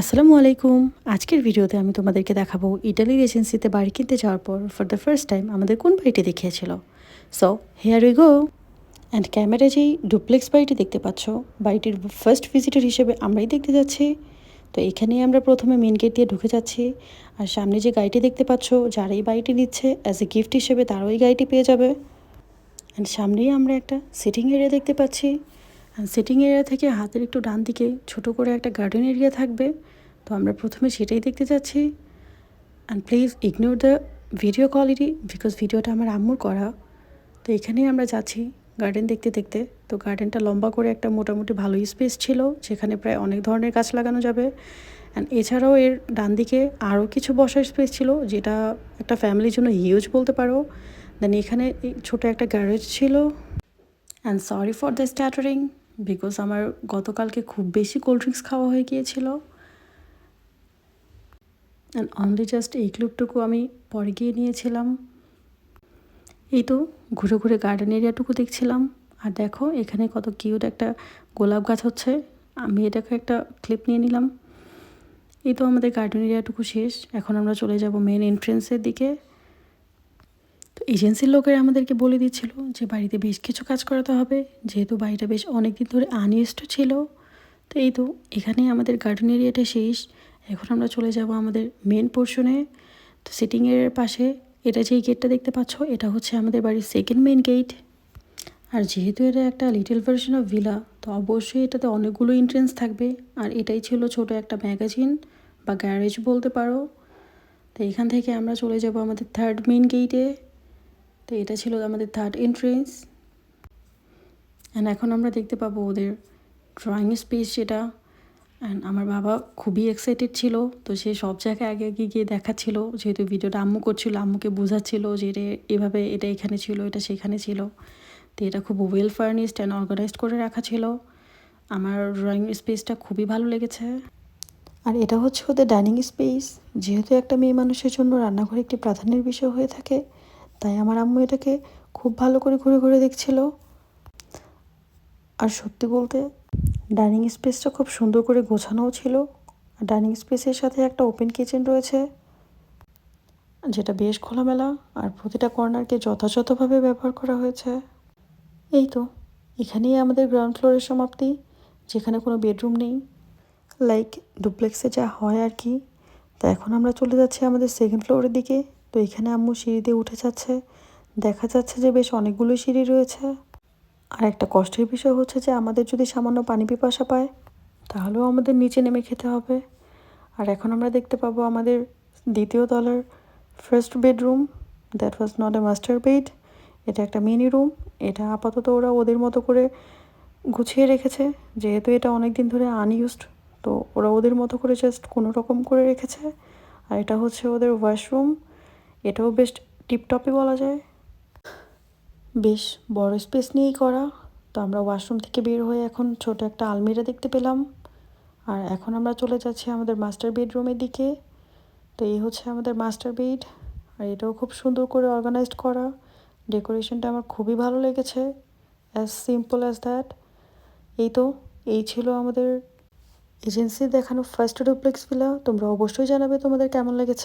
আসসালামু আলাইকুম। আজকের ভিডিওতে আমি তোমাদেরকে দেখাবো ইটালির এজেন্সিতে বাড়ি কিনতে যাওয়ার পর ফর দ্য ফার্স্ট টাইম আমাদের কোন বাড়িটি দেখিয়েছিল। So here we go and camera যেই ডুপ্লেক্স বাড়িটি দেখতে পাচ্ছ, বাড়িটির ফার্স্ট ভিজিটার হিসেবে আমরাই দেখতে যাচ্ছি। তো এখানেই আমরা প্রথমে মেন গেট দিয়ে ঢুকে যাচ্ছি। আর সামনে যে গাড়িটি দেখতে পাচ্ছ, যারা এই বাড়িটি নিচ্ছে অ্যাজ এ গিফট হিসেবে তারাও এই গাড়িটি পেয়ে যাবে। অ্যান্ড সামনেই আমরা একটা সিটিং এরিয়া দেখতে পাচ্ছি। সিটিং এরিয়া থেকে হাতের একটু ডান দিকে ছোট করে একটা গার্ডেন এরিয়া থাকবে। তো আমরা প্রথমে সেটাই দেখতে যাচ্ছি। And please ignore the video quality because ভিডিওটা আমার আম্মুর করা। তো এখানেই আমরা যাচ্ছি গার্ডেন দেখতে দেখতে। তো গার্ডেনটা লম্বা করে একটা মোটামুটি ভালোই স্পেস ছিল, যেখানে প্রায় অনেক ধরনের গাছ লাগানো যাবে। অ্যান্ড এছাড়াও এর ডান দিকে আরও কিছু বসার স্পেস ছিল, যেটা একটা ফ্যামিলির জন্য হিউজ বলতে পারো। দেন এখানে ছোটো একটা গ্যারেজ ছিল। And sorry for the stuttering because আমার গতকালকে খুব বেশি কোল্ড ড্রিঙ্কস খাওয়া হয়ে গিয়েছিল। অ্যান্ড অনলি জাস্ট এই ক্লুপটুকু আমি পরে গিয়ে নিয়েছিলাম। এই তো ঘুরে ঘুরে গার্ডেন এরিয়াটুকু দেখছিলাম। আর দেখো, এখানে কত কিউট একটা গোলাপ গাছ হচ্ছে। আমি এটাকে একটা ক্লিপ নিয়ে নিলাম। এই তো আমাদের গার্ডেন এরিয়াটুকু শেষ। এখন আমরা চলে যাব মেন এন্ট্রেন্সের দিকে। এজেন্সির লোকেরা আমাদেরকে বলে দিচ্ছিল যে বাড়িতে বেশ কিছু কাজ করাতে হবে, যেহেতু বাড়িটা বেশ অনেক দিন ধরে আনইউজড ছিল। তো এই তো এখানেই আমাদের গার্ডেন এরিয়াটা শেষ। এখন আমরা চলে যাব আমাদের মেন পোর্শনে তো সিটিং এরিয়ার পাশে এটা যেই গেটটা দেখতে পাচ্ছ, এটা হচ্ছে আমাদের বাড়ির সেকেন্ড মেন গেট আর যেহেতু এটা একটা লিটল ভার্সন অফ ভিলা তো অবশ্যই এটাতে অনেকগুলো এন্ট্রেন্স থাকবে। আর এটাই ছিল ছোট একটা ম্যাগাজিন বা গ্যারেজ বলতে পারো। তো এখান থেকে আমরা চলে যাব আমাদের থার্ড মেন গেটে তো এটা ছিল আমাদের থার্ড এন্ট্রেন্স অ্যান্ড এখন আমরা দেখতে পাবো ওদের ড্রয়িং স্পেস যেটা। অ্যান্ড আমার বাবা খুবই এক্সাইটেড ছিল, তো সে সব জায়গায় আগে আগে গিয়ে দেখাচ্ছিল। যেহেতু ভিডিওটা আম্মু করছিল, আম্মুকে বোঝাচ্ছিল যে এটা এভাবে এটা এখানে ছিল, এটা সেখানে ছিল। তো এটা খুব ওয়েল ফার্নিশড অ্যান্ড অর্গানাইজড করে রাখা ছিল। আমার ড্রয়িং স্পেসটা খুবই ভালো লেগেছে। আর এটা হচ্ছে ওদের ডাইনিং স্পেস যেহেতু একটা মেয়ে মানুষের জন্য রান্নাঘর একটি প্রাধান্যের বিষয় হয়ে থাকে তাই আমার আম্মু এটাকে খুব ভালো করে ঘুরে ঘুরে দেখছিল। আর সত্যি বলতে, ডাইনিং স্পেসটা খুব সুন্দর করে গোছানোও ছিল। আর ডাইনিং স্পেসের সাথে একটা ওপেন কিচেন রয়েছে, যেটা বেশ খোলামেলা আর প্রতিটা কর্নারকে যথাযথভাবে ব্যবহার করা হয়েছে। এই তো, এখানেই আমাদের গ্রাউন্ড ফ্লোরের সমাপ্তি, যেখানে কোনো বেডরুম নেই। লাইক, ডুপ্লেক্সে যা হয় আর কি। তা এখন আমরা চলে যাচ্ছি আমাদের সেকেন্ড ফ্লোরের দিকে। তো এখানে আম্মু সিঁড়ি দিয়ে উঠে যাচ্ছে। দেখা যাচ্ছে যে বেশ অনেকগুলো সিঁড়ি রয়েছে। আর একটা কষ্টের বিষয় হচ্ছে যে আমাদের যদি সামান্য পানি পিপাসা পায়, তাহলেও আমাদের নিচে নেমে খেতে হবে। আর এখন আমরা দেখতে পাবো আমাদের দ্বিতীয় তলার first bedroom that was not a master bed এটা একটা মিনি রুম এটা আপাতত ওরা ওদের মতো করে গুছিয়ে রেখেছে, যেহেতু এটা অনেক দিন ধরে আনইউজড তো ওরা ওদের মতো করে জাস্ট কোনো রকম করে রেখেছে। আর এটা হচ্ছে ওদের ওয়াশরুম এটাও বেশ টিপটপই বলা যায়। বেশ বড় স্পেস নিয়েই করা। তো আমরা ওয়াশরুম থেকে বের হয়ে এখন ছোট একটা আলমিরা দেখতে পেলাম। আর এখন আমরা চলে যাচ্ছি আমাদের মাস্টার বেডরুমের দিকে। তো এই হচ্ছে আমাদের মাস্টার বেড আর এটাও খুব সুন্দর করে অর্গানাইজড করা। ডেকোরেশনটা আমার খুবই ভালো লেগেছে। অ্যাজ সিম্পল অ্যাজ দ্যাট এই তো, এই ছিল আমাদের এজেন্সির দেখানো ফার্স্ট ডুপ্লেক্স ভিলা তোমরা অবশ্যই জানাবে তোমাদের কেমন লেগেছে।